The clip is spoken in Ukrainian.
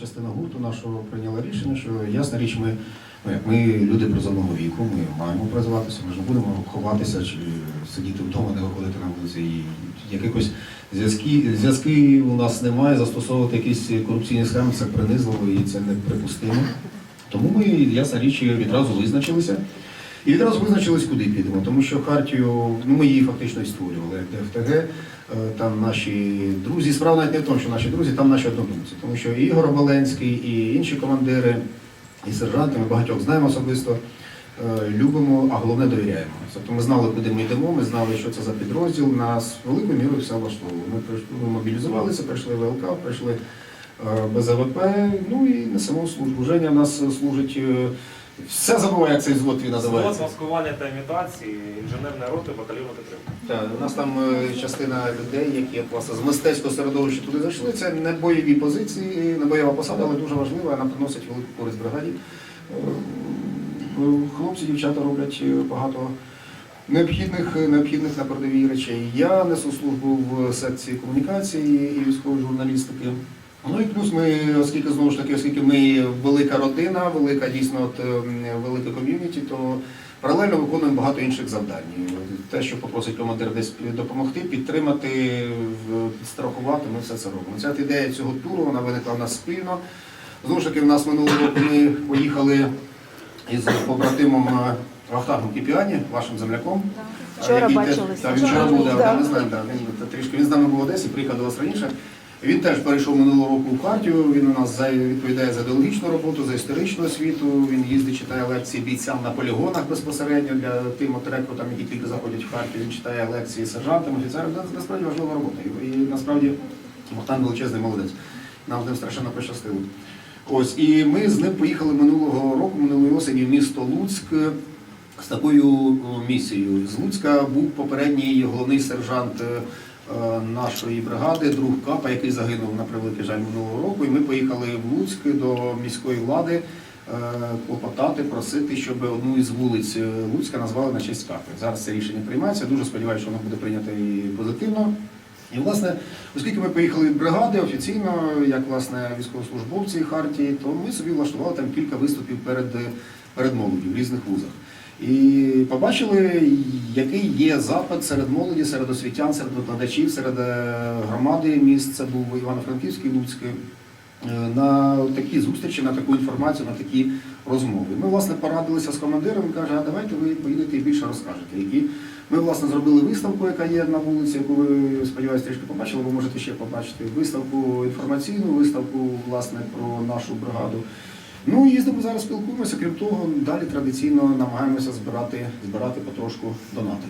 частина гурту нашого прийняла рішення, що ясна річ, ми, ну, як ми люди призовного віку, ми маємо призиватися, ми ж не будемо ховатися чи сидіти вдома, не виходити на вулиці. І якихось зв'язки, зв'язки у нас немає, застосовувати якісь корупційні схеми, це принизливо і це неприпустимо. Тому ми, ясна річ, відразу визначилися. І відразу визначились, куди підемо, тому що хартію, ну ми її фактично і створювали як ДФТГ. Е, Там наші друзі, справа навіть не в тому, що наші друзі, там наші однодумці. Тому що і Ігор Оболенський, і інші командири, і сержанти, ми багатьох знаємо особисто, е, любимо, а головне довіряємо. Тобто ми знали, куди ми йдемо, ми знали, що це за підрозділ. Нас великою мірою все влаштовувало. Ми прийшли- мобілізувалися, прийшли в ВЛК, прийшли е, без АВП, ну і несемо службу. Женя в нас служить. Все забуває, як цей звод він Звод називається. маскування та імітації, інженерної роти, батальйону підтримки. Так, у нас там е, частина людей, які от, власне, з мистецького середовища туди зайшли. Це не бойові позиції, не бойова посада, але дуже важлива, вона приносить велику користь бригаді. Е, Хлопці, дівчата роблять е, багато необхідних, необхідних на передовій речей. Я несу службу в секції комунікації і військової журналістики. Ну і плюс ми, оскільки знову ж таки, оскільки ми велика родина, велика дійсно от, ем, велике ком'юніті, то паралельно виконуємо багато інших завдань. Те, що попросить командир десь допомогти, підтримати, підстрахувати, ми все це робимо. Ця ідея цього туру вона виникла в нас спільно. Знову ж таки, в нас минулого року ми поїхали із побратимом е, Вахтангом Кіпіані, вашим земляком. Вчора. Так, він вчора був, да, да. да, він трішки він з нами був в Одесі, приїхав до вас раніше. Він теж перейшов минулого року в партію. Він у нас відповідає за ідеологічну роботу, за історичну освіту. Він їздить, читає лекції бійцям на полігонах безпосередньо для тим от рекрутам, які тільки заходять в Харків. Він читає лекції сержантам, офіцерам. Це насправді важлива робота. І, насправді Богдан величезний молодець. Нам з ним страшенно пощастило. Ось і ми з ним поїхали минулого року, минулої осені в місто Луцьк з такою місією. З Луцька був попередній головний сержант е, нашої бригади, друг Капа, який загинув на превеликий жаль минулого року. І ми поїхали в Луцьк до міської влади е, клопотати, просити, щоб одну із вулиць е, Луцька назвали на честь Капи. Зараз це рішення приймається. Дуже сподіваюся, що воно буде прийнято і позитивно. І власне, оскільки ми поїхали від бригади офіційно, як власне військовослужбовці Хартії, то ми собі влаштували там кілька виступів перед, перед молоддю в різних вузах. І побачили, який є запит серед молоді, серед освітян, серед викладачів, серед е, громади міст. Це був Івано-Франківський, Луцький, е, на такі зустрічі, на таку інформацію, на такі розмови. Ми, власне, порадилися з командиром, каже, а давайте ви поїдете і більше розкажете. Які ми, власне, зробили виставку, яка є на вулиці, яку ви, сподіваюся, трішки побачили, ви можете ще побачити. Виставку інформаційну, виставку, власне, про нашу бригаду. Ну, їздимо зараз, спілкуємося. Крім того, далі традиційно намагаємося збирати, збирати потрошку донати.